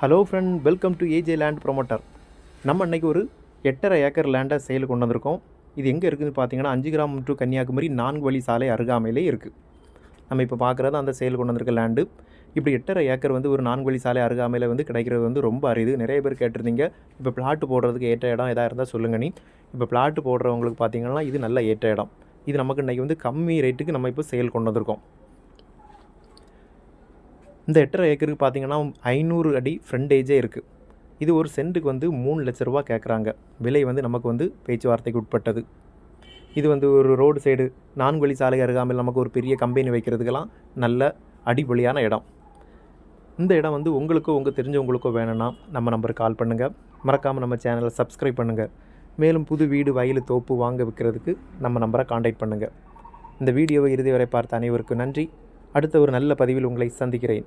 Hello friend welcome to AJ land promoter நம்ம அன்னைக்கு ஒரு எட்டரை ஏக்கர் லேண்டை சேல் கொண்டு வந்திருக்கோம். இது எங்கே இருக்குதுன்னு பார்த்தீங்கன்னா அஞ்சு கிராம் டு கன்னியாகுமரி நான்கு வழி சாலை அருகாமையிலே இருக்குது நம்ம இப்போ பார்க்குறது அந்த சேல் கொண்டு வந்திருக்க லேண்டு இப்படி எட்டரை ஏக்கர் வந்து ஒரு நான்கு வழி சாலை அருகாமையில் வந்து கிடைக்கிறது வந்து ரொம்ப அரிது. நிறைய பேர் கேட்டிருந்தீங்க. இப்போ பிளாட்டு போடுறதுக்கு ஏற்ற இடம் எதாக இருந்தால் சொல்லுங்க நீ. இப்போ பிளாட்டு போடுறவங்களுக்கு பார்த்தீங்கன்னா இது நல்ல ஏற்ற இடம். இது நமக்கு இன்றைக்கி வந்து கம்மி ரேட்டுக்கு நம்ம இப்போ சேல் கொண்டு வந்திருக்கோம். இந்த எட்டரை ஏக்கருக்கு பார்த்தீங்கன்னா ஐநூறு அடி ஃப்ரண்டேஜே இருக்குது இது ஒரு சென்ட்டுக்கு வந்து மூணு லட்ச ரூபா கேட்குறாங்க விலை வந்து நமக்கு வந்து பேச்சுவார்த்தைக்கு உட்பட்டது. இது வந்து ஒரு ரோடு சைடு நான்கு வழி சாலை அருகாமல் நமக்கு ஒரு பெரிய கம்பெனி வைக்கிறதுக்கெல்லாம் நல்ல அடிப்பொலியான இடம். இந்த இடம் வந்து உங்களுக்கோ உங்கள் தெரிஞ்சவங்களுக்கோ வேணும்னா நம்ம நம்பருக்கு கால் பண்ணுங்கள் மறக்காமல் நம்ம சேனலை சப்ஸ்கிரைப் பண்ணுங்கள் மேலும் புது வீடு வயல் தோப்பு வாங்க விற்கிறதுக்கு நம்ம நம்பரை காண்டாக்ட் பண்ணுங்கள் இந்த வீடியோவை இறுதி வரை பார்த்த அனைவருக்கும் நன்றி. அடுத்த ஒரு நல்ல பதிவில் உங்களை சந்திக்கிறேன்.